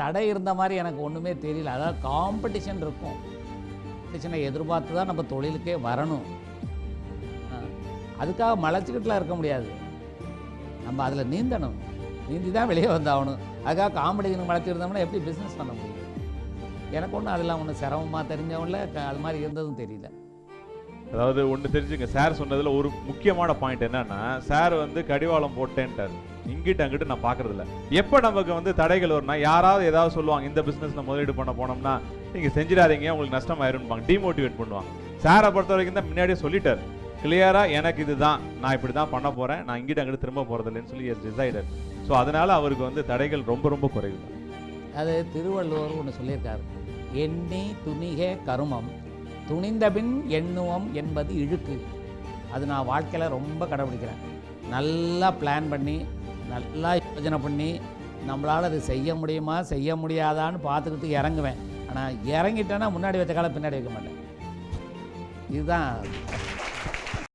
தடை இருந்த மாதிரி எனக்கு ஒன்றுமே தெரியல. அதாவது காம்படிஷன் இருக்கும். காம்படிஷனை எதிர்பார்த்து தான் நம்ம தொழிலுக்கே வரணும். அதுக்காக மலைச்சிக்கிட்டுலாம் இருக்க முடியாது. நம்ம அதில் நீந்தணும். நீந்தி தான் வெளியே வந்தாகணும். அதுக்காக காம்படிஷன் மலைச்சிருந்தோம்னா எப்படி பிஸ்னஸ் பண்ண முடியும்? எனக்கு ஒன்றும் அதெல்லாம் ஒன்றும் சிரமமாக தெரிஞ்சவங்கள அது மாதிரி இருந்ததும் தெரியல. அதாவது ஒன்று தெரிஞ்சுங்க. சார் சொன்னதுல ஒரு முக்கியமான பாயிண்ட் என்னன்னா சார் வந்து கடிவாளம் போட்டேன்ட்டார். இங்கிட்டு அங்கிட்டு நான் பார்க்கறதில்ல. எப்போ நமக்கு வந்து தடைகள் வரும்னா யாராவது ஏதாவது சொல்லுவாங்க இந்த பிசினஸ்ல முதலீடு பண்ண போனோம்னா நீங்கள் செஞ்சிடாதீங்க உங்களுக்கு நஷ்டமாயிரும்பாங்க டிமோட்டிவேட் பண்ணுவாங்க. சாரை பொறுத்த வரைக்கும் தான் முன்னாடியே சொல்லிட்டார். கிளியராக எனக்கு இதுதான் நான் இப்படி தான் பண்ண போகிறேன் நான் இங்கிட்டு அங்கிட்டு திரும்ப போறது இல்லைன்னு சொல்லி டிசைடர் ஸோ அதனால் அவருக்கு வந்து தடைகள் ரொம்ப ரொம்ப குறைவு அது திருவள்ளுவர் ஒன்று சொல்லியிருக்காரு. எண்ணி துணிகே கருமம் துணிந்தபின் எண்ணுவம் என்பது இழுக்கு. அது நான் வாழ்க்கையில் ரொம்ப கடைபிடிக்கிறேன் நல்லா பிளான் பண்ணி நல்லா யோஜனை பண்ணி நம்மளால் அது செய்ய முடியுமா செய்ய முடியாதான்னு பார்த்துக்கிட்டு இறங்குவேன். ஆனால் இறங்கிட்டேன்னா முன்னாடி வைத்த காலம் பின்னாடி வைக்க மாட்டேன். இதுதான்